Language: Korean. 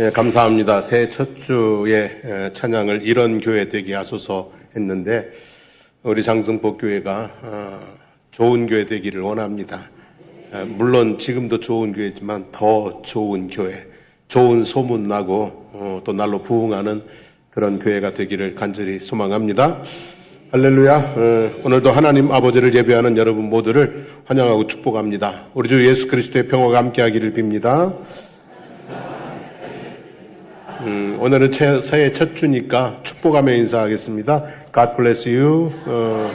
예, 감사합니다. 새해 첫 주에 에, 찬양을 이런 교회 되게 하소서 했는데 우리 장성복 교회가 어, 좋은 교회 되기를 원합니다. 에, 물론 지금도 좋은 교회지만 더 좋은 교회, 좋은 소문 나고 어, 또 날로 부흥하는 그런 교회가 되기를 간절히 소망합니다. 할렐루야. 어, 오늘도 하나님 아버지를 예배하는 여러분 모두를 환영하고 축복합니다. 우리 주 예수 그리스도의 평화가 함께하기를 빕니다. 음, 오늘은 새- 새해 첫 주니까 축복하며 인사하겠습니다. God bless you. 어,